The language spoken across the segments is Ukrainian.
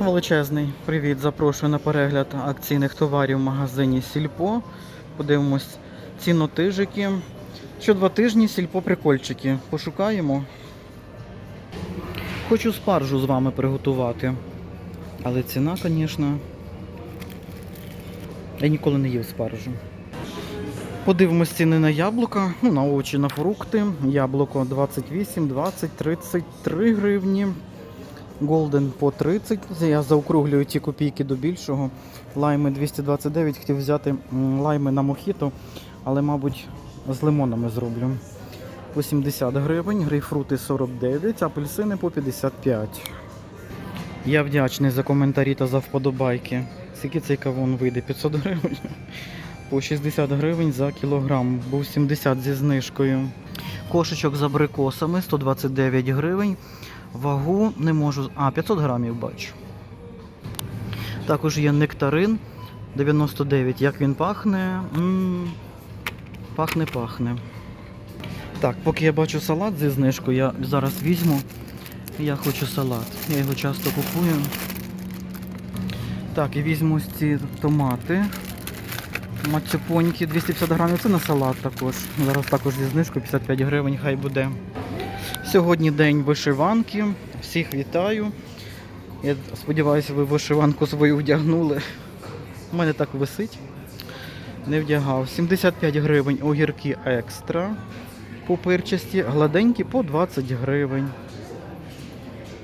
Величезний привіт, запрошую на перегляд акційних товарів в магазині Сільпо. Подивимось цінотижики. Що два тижні сільпо прикольчики. Пошукаємо. Хочу спаржу з вами приготувати. Але ціна, звісно. Я ніколи не їв спаржу. Подивимось ціни на яблука, ну, на овочі, на фрукти. Яблуко 28, 20, 33 гривні. Голден по 30. Я заокруглюю ті копійки до більшого. Лайми 229. Хотів взяти лайми на мохіто, але, мабуть, з лимонами зроблю. По 70 гривень, грейпфрути 49, апельсини по 55. Я вдячний за коментарі та за вподобайки. Скільки цей кавун вийде? 500 гривень? По 60 гривень за кілограм. Був 70 зі знижкою. Кошечок з абрикосами 129 гривень. Вагу не можу. А, 500 грамів бачу. Також є нектарин 99. Як він пахне? пахне, пахне. Так, поки я бачу салат зі знижкою, я зараз візьму. Я хочу салат. Я його часто купую. Так, і візьму ці томати. Мацюпоньки 250 грамів. Це на салат також. Зараз також зі знижкою 55 гривень, хай буде. Сьогодні день вишиванки. Всіх вітаю. Я сподіваюся, ви вишиванку свою вдягнули. У мене так висить. Не вдягав. 75 гривень огірки екстра. Пупирчасті, гладенькі по 20 гривень.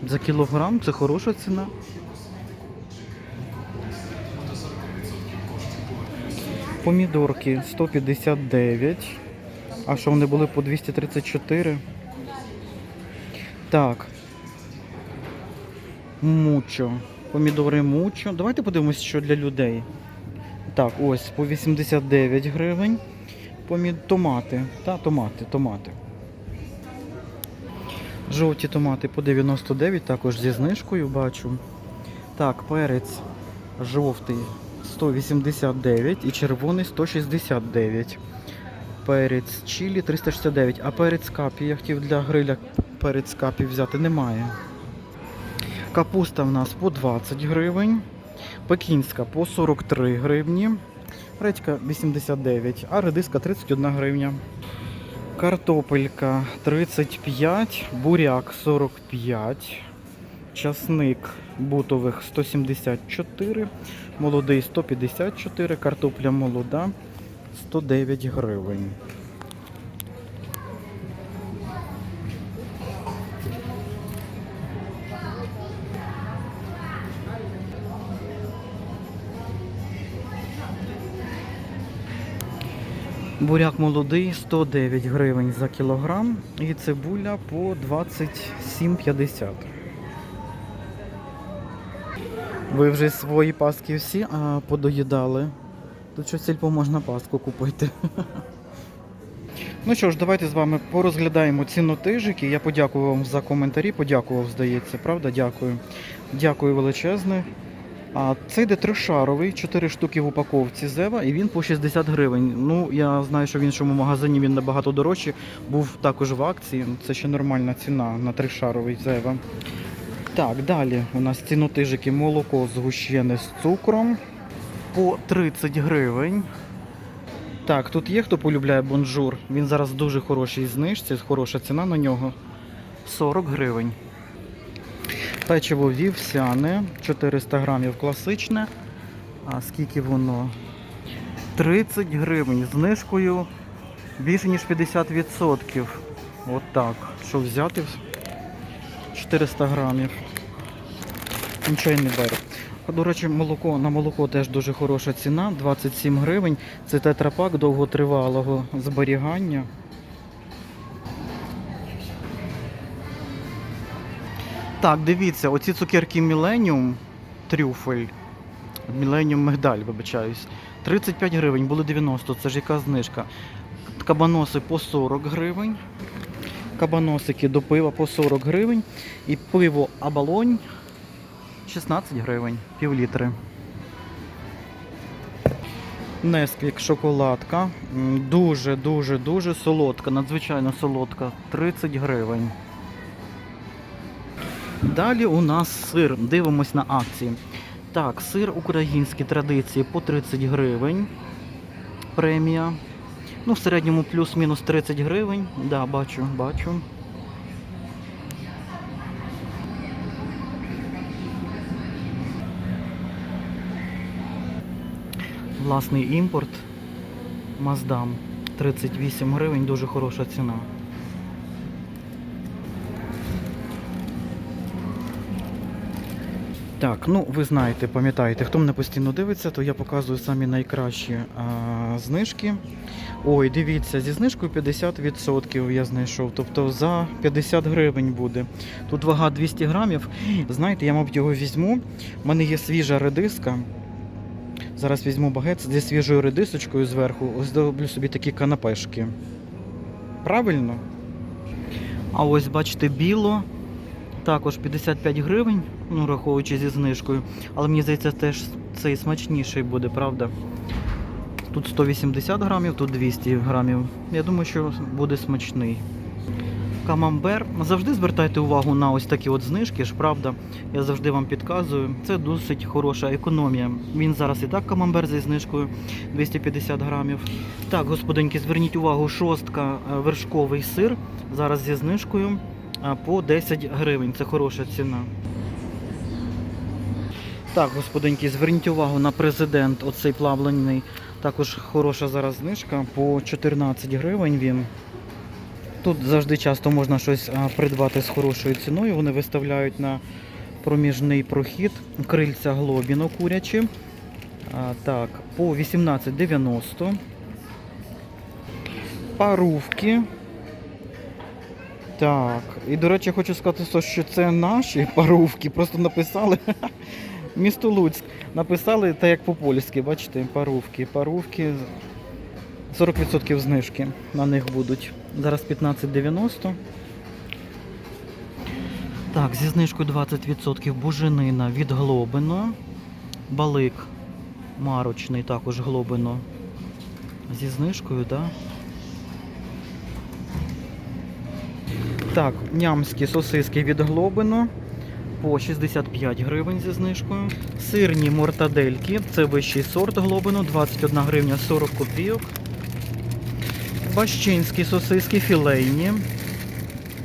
За кілограм це хороша ціна. Помідорки 159. А що вони були по 234? Так. Мучо. Помідори мучо. Давайте подивимось, що для людей. Так, ось по 89 гривень. Помі... Томати. Та, томати, томати. Жовті томати по 99, також зі знижкою бачу. Так, перець жовтий 189 і червоний 169. Перець чилі 369, а перець капі, я хотів для гриля перець капі взяти, немає. Капуста в нас по 20 гривень. Пекінська по 43 гривні. Редька 89, а редиска 31 гривня. Картопелька 35, буряк 45, часник бутових 174, молодий 154, картопля молода 109 гривень. Буряк молодий 109 гривень за кілограм і цибуля по 27,50. Ви вже свої паски всі подоїдали. Тут щось сільпо можна паску купити. Ну що ж, давайте з вами порозглядаємо цінотижики. Я подякую вам за коментарі, подякував, здається, правда? Дякую. Дякую величезне. А це йде тришаровий, 4 штуки в упаковці Зева, і він по 60 гривень. Ну, я знаю, що в іншому магазині він набагато дорожчий. Був також в акції. Це ще нормальна ціна на тришаровий Зева. Так, далі у нас цінотижики молоко згущене з цукром по 30 гривень. Так, тут є хто полюбляє бонжур. Він зараз дуже хорошій знижці, хороша ціна на нього. 40 гривень. Печиво вівсяне, 400 грамів класичне. А скільки воно? 30 гривень. Знижкою більше ніж 50%. От так. Що взяти? 400 грамів. Нічого не беру. До речі, молоко на молоко теж дуже хороша ціна. 27 гривень. Це тетрапак довготривалого зберігання. Так, дивіться, оці цукерки Millennium трюфель. Millennium мигдаль, вибачаюсь. 35 гривень, були 90, це ж яка знижка. Кабаноси по 40 гривень. Кабаносики до пива по 40 гривень. І пиво Абалонь 16 гривень, пів літри. Несквік шоколадка. Дуже, дуже, дуже солодка, надзвичайно солодка. 30 гривень. Далі у нас сир. Дивимось на акції. Так, сир українські традиції по 30 гривень. Премія. Ну, в середньому плюс-мінус 30 гривень. Да, бачу, бачу. Власний імпорт. Маздам. 38 гривень, дуже хороша ціна. Так, ну ви знаєте, пам'ятаєте, хто мене постійно дивиться, то я показую самі найкращі а, знижки. Ой, дивіться, зі знижкою 50% я знайшов. Тобто за 50 гривень буде. Тут вага 200 грамів. Знаєте, я, мабуть, його візьму. У мене є свіжа редиска. Зараз візьму багет зі свіжою редисочкою зверху. Ось зроблю собі такі канапешки. Правильно? А ось бачите, біло. Також 55 гривень, ну раховуючи зі знижкою. Але мені здається, теж цей смачніший буде, правда? Тут 180 грамів, тут 200 грамів. Я думаю, що буде смачний. Камамбер. Завжди звертайте увагу на ось такі от знижки, ж правда. Я завжди вам підказую. Це досить хороша економія. Він зараз і так камамбер зі знижкою 250 грамів. Так, господинки, зверніть увагу, шостка е, вершковий сир. Зараз зі знижкою по 10 гривень. Це хороша ціна. Так, господинки, зверніть увагу на президент, оцей плавлений. Також хороша зараз знижка по 14 гривень він. Тут завжди часто можна щось придбати з хорошою ціною. Вони виставляють на проміжний прохід крильця глобіно курячі. Так, по 18,90. Парувки. Так, і до речі, хочу сказати, що це наші парувки. Просто написали місто Луцьк. Написали так як по-польськи, бачите, парувки. Парувки 40% знижки на них будуть. Зараз 15,90. Так, зі знижкою 20% буженина від Глобино. Балик марочний, також Глобино. Зі знижкою, так? Да? Так, нямські сосиски від Глобино по 65 гривень зі знижкою. Сирні мортадельки, це вищий сорт Глобино, 21 гривня 40 копійок. Бащинські сосиски філейні.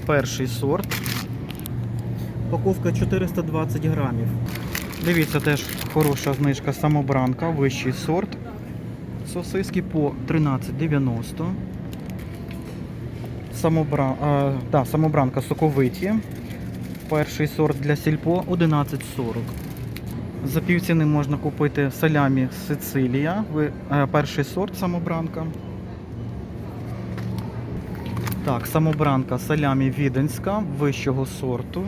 Перший сорт. Упаковка 420 грамів. Дивіться, теж хороша знижка самобранка, вищий сорт. Сосиски по 13,90. Самобра... а, да, самобранка соковиті. Перший сорт для сільпо 11,40. За півціни можна купити салямі Сицилія. Е, перший сорт самобранка. Так, самобранка салямі віденська вищого сорту.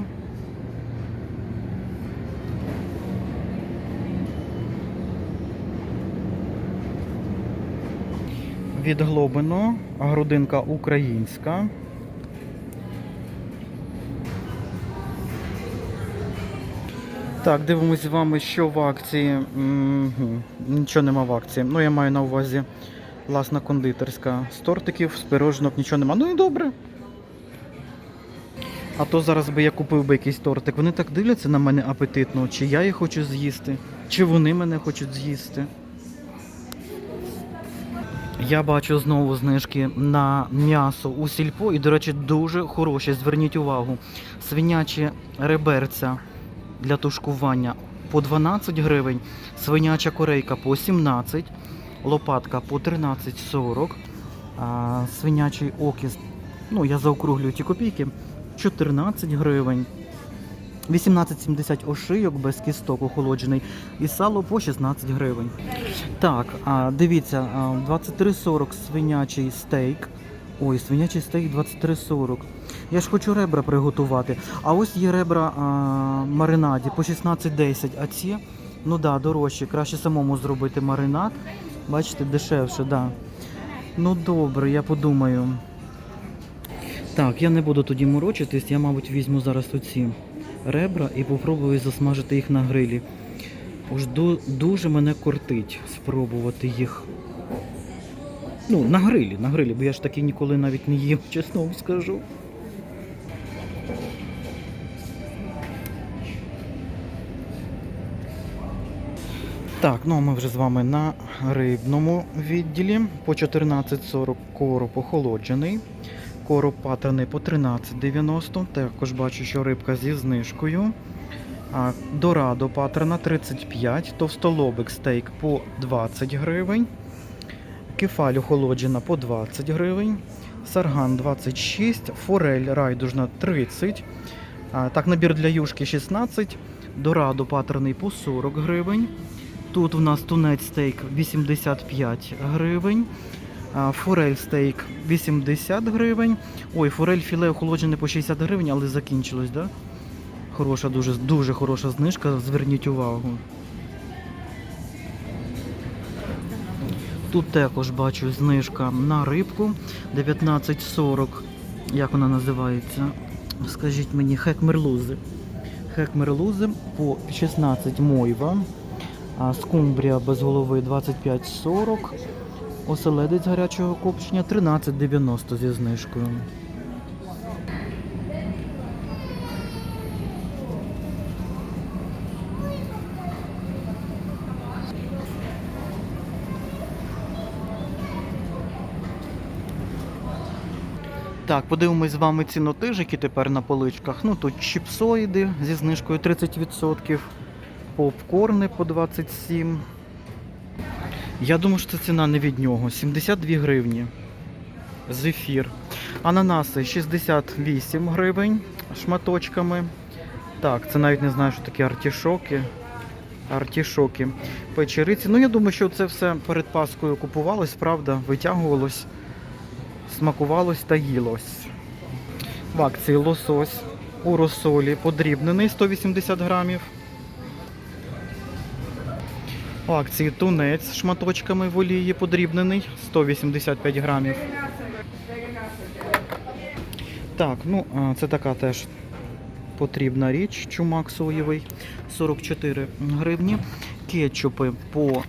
Від Глобино, грудинка українська. Так, дивимось з вами, що в акції. Мгм, Нічого нема в акції. Ну, я маю на увазі власна кондитерська. З тортиків, з пирожнок, нічого нема. Ну і добре. А то зараз би я купив би якийсь тортик. Вони так дивляться на мене апетитно, чи я їх хочу з'їсти, чи вони мене хочуть з'їсти. Я бачу знову знижки на м'ясо у сільпо і, до речі, дуже хороші. Зверніть увагу. Свинячі реберця для тушкування по 12 гривень, свиняча корейка по 17, лопатка по 13,40, а, свинячий окіс, ну я заокруглюю ті копійки, 14 гривень. 18,70 ошийок без кісток охолоджений і сало по 16 гривень. Так, а, дивіться, а, 23,40 свинячий стейк. Ой, свинячий стейк 23,40. Я ж хочу ребра приготувати. А ось є ребра а, маринаді по 16,10. А ці, ну да, дорожчі. Краще самому зробити маринад. Бачите, дешевше, да. Ну добре, я подумаю. Так, я не буду тоді морочитись, я, мабуть, візьму зараз оці ребра і попробую засмажити їх на грилі. Уж дуже мене кортить спробувати їх. Ну, на грилі, на грилі, бо я ж таки ніколи навіть не їв, чесно вам скажу. Так, ну а ми вже з вами на рибному відділі. По 14,40 короб охолоджений. Короб паттерний по 13,90. Також бачу, що рибка зі знижкою. Дорадо паттерна 35, товстолобик стейк по 20 гривень. Кефаль охолоджена по 20 гривень. Сарган 26, форель райдужна 30. А, так, набір для юшки 16. Дорадо паттерний по 40 гривень. Тут у нас тунець стейк 85 гривень. Форель стейк 80 гривень. Ой, форель філе охолоджене по 60 гривень, але закінчилось, да? Хороша, дуже, дуже хороша знижка, зверніть увагу. Тут також бачу знижка на рибку 19,40. Як вона називається? Скажіть мені, хек мерлузи. Хек мерлузи по 16 мойва. Скумбрія без голови 25,40. Оселедець гарячого копчення 13,90 зі знижкою. Так, подивимось з вами цінотижики тепер на поличках. Ну тут чіпсоїди зі знижкою 30%, попкорни по 27. Я думаю, що це ціна не від нього. 72 гривні. Зефір. Ананаси 68 гривень шматочками. Так, це навіть не знаю, що таке артішоки. Артішоки. Печериці. Ну, я думаю, що це все перед Паскою купувалось, правда, витягувалось, смакувалось та їлось. В акції лосось у розсолі подрібнений 180 грамів. Акції тунець з шматочками в олії подрібнений 185 грамів. Так, ну це така теж потрібна річ. Чумак соєвий 44 гривні. Кетчупи по,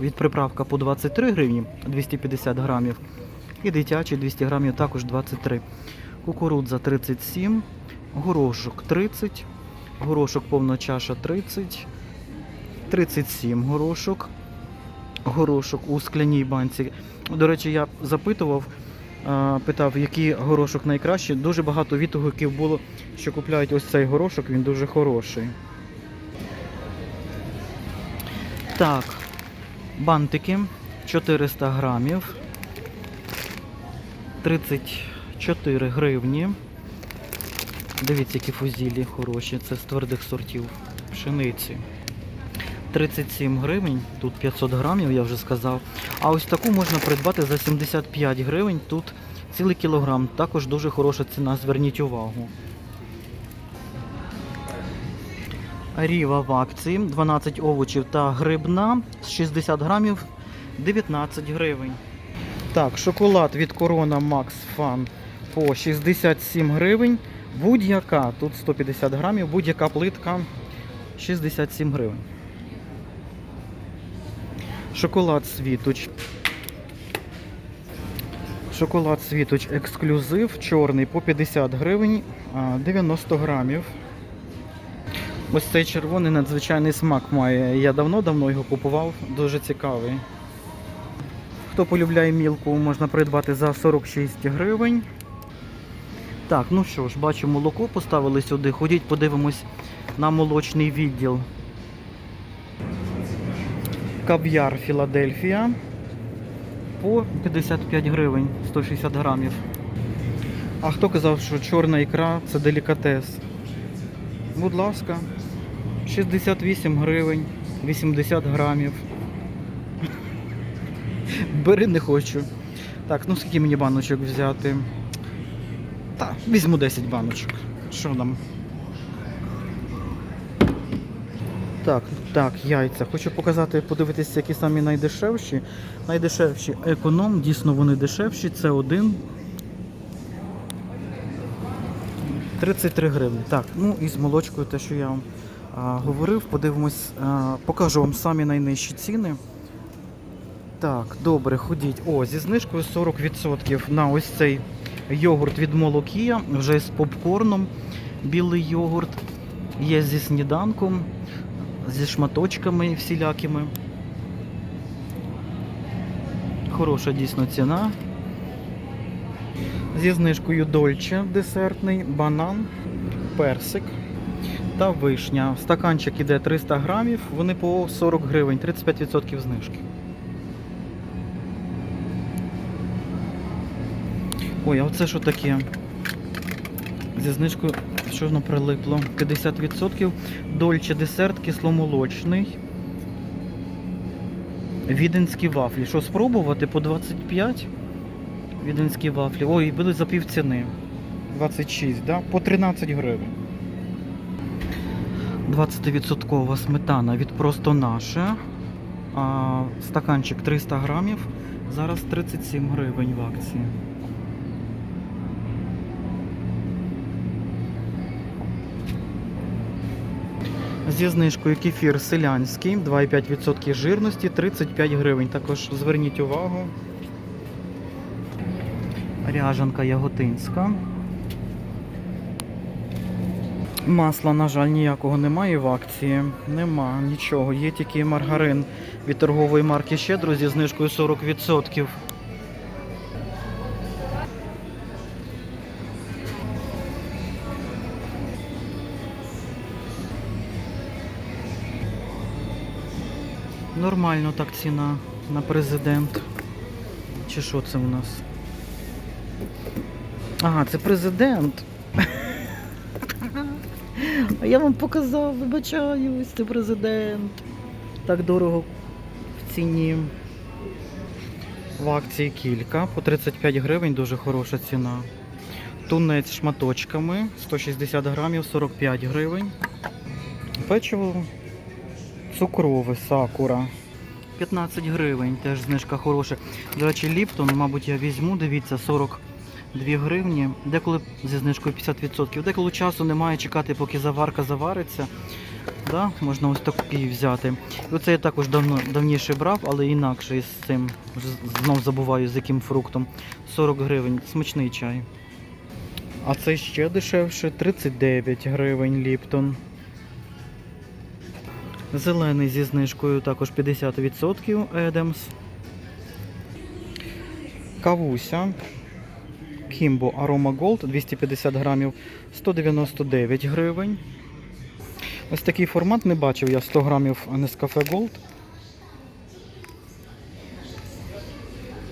від приправка по 23 гривні 250 грамів. І дитячий 200 грамів також 23. Кукурудза 37, горошок 30, горошок повна чаша 30. 37 горошок. Горошок у скляній банці. До речі, я запитував, питав, який горошок найкращий. Дуже багато відгуків було, що купляють ось цей горошок, він дуже хороший. Так, бантики 400 грамів. 34 гривні. Дивіться, які фузілі хороші. Це з твердих сортів пшениці. 37 гривень, тут 500 грамів, я вже сказав. А ось таку можна придбати за 75 гривень. Тут цілий кілограм. Також дуже хороша ціна, зверніть увагу. Ріва в акції 12 овочів та грибна з 60 грамів 19 гривень. Так, шоколад від Corona Max Fun по 67 гривень. Будь-яка, тут 150 грамів, будь-яка плитка 67 гривень. Шоколад світоч. Шоколад світоч ексклюзив, чорний по 50 гривень, 90 грамів. Ось цей червоний надзвичайний смак має. Я давно-давно його купував, дуже цікавий. Хто полюбляє мілку, можна придбати за 46 гривень. Так, ну що ж, бачу, молоко поставили сюди. Ходіть, подивимось на молочний відділ. Кав'яр Філадельфія по 55 гривень 160 грамів. А хто казав, що чорна ікра це делікатес? Будь ласка, 68 гривень, 80 грамів. Бери не хочу. Так, ну скільки мені баночок взяти? Так, візьму 10 баночок. Що там? Так, так, яйця. Хочу показати, подивитися, які самі найдешевші. Найдешевші економ, дійсно вони дешевші. Це один. 33 гривні. Так, ну і з молочкою, те, що я вам а, говорив, подивимось, а, покажу вам самі найнижчі ціни. Так, добре, ходіть. О, зі знижкою 40% на ось цей йогурт від Молокія, вже з попкорном. Білий йогурт. Є зі сніданком. Зі шматочками всілякими. Хороша дійсно ціна. Зі знижкою Дольче десертний, банан, персик та вишня. Стаканчик іде 300 грамів, вони по 40 гривень, 35% знижки. Ой, а оце що таке? Зі знижкою, що воно прилипло? 50%. Дольче десерт кисломолочний. Віденські вафлі. Що спробувати по 25? Віденські вафлі. Ой, будуть за пів ціни. 26, да? По 13 гривень. 20% сметана від просто наше. А, стаканчик 300 грамів. Зараз 37 гривень в акції. Зі знижкою кефір селянський, 2,5% жирності, 35 гривень. Також зверніть увагу. Ряжанка яготинська. Масла, на жаль, ніякого немає в акції. Нема нічого. Є тільки маргарин від торгової марки Щедро зі знижкою 40%. Нормально так ціна на президент. Чи що це у нас? Ага, це президент. А я вам показав, вибачаюсь, це президент. Так дорого в ціні. В акції кілька. По 35 гривень дуже хороша ціна. Тунець шматочками 160 грамів, 45 гривень. Печиво цукрове сакура. 15 гривень, теж знижка хороша. До речі, Ліптон, мабуть, я візьму, дивіться, 42 гривні. Деколи зі знижкою 50%. Деколи часу немає чекати, поки заварка завариться. Да? Можна ось такий взяти. Оце я також давно, давніше брав, але інакше із цим. Знов забуваю з яким фруктом. 40 гривень. Смачний чай. А це ще дешевше 39 гривень Ліптон. Зелений зі знижкою також 50% Едемс. Кавуся. Кімбо Aroma Gold 250 грамів 199 гривень. Ось такий формат не бачив я 100 грамів Nescafe Gold.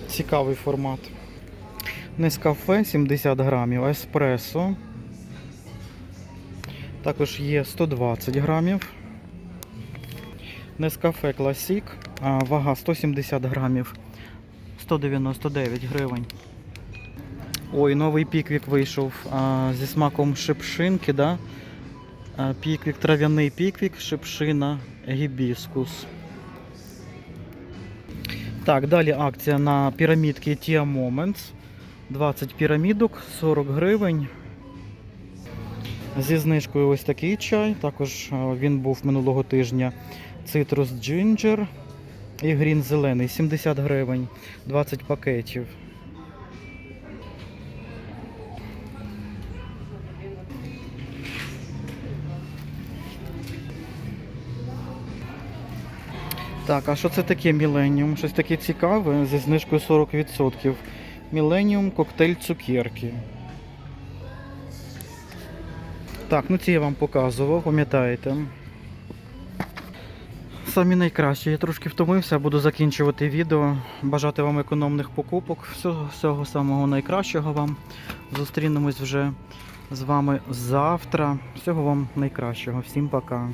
Цікавий формат. Nescafe 70 грамів, еспресо. Також є 120 грамів. Nescafe Classic, вага 170 грамів, 199 гривень. Ой, новий піквік вийшов а, зі смаком шипшинки, да? А, Піквік, трав'яний піквік, шипшина, гібіскус. Так, далі акція на пірамідки Tia Moments. 20 пірамідок, 40 гривень. Зі знижкою ось такий чай. Також він був минулого тижня. Citrus Ginger і грін зелений 70 гривень, 20 пакетів. Так, а що це таке Міленіум? Щось таке цікаве зі знижкою 40%. Міленіум коктейль цукерки. Так, ну ці я вам показував, пам'ятаєте. Самі найкращі. Я трошки втомився, буду закінчувати відео. Бажати вам економних покупок. Всього, всього самого найкращого вам. Зустрінемось вже з вами завтра. Всього вам найкращого. Всім пока.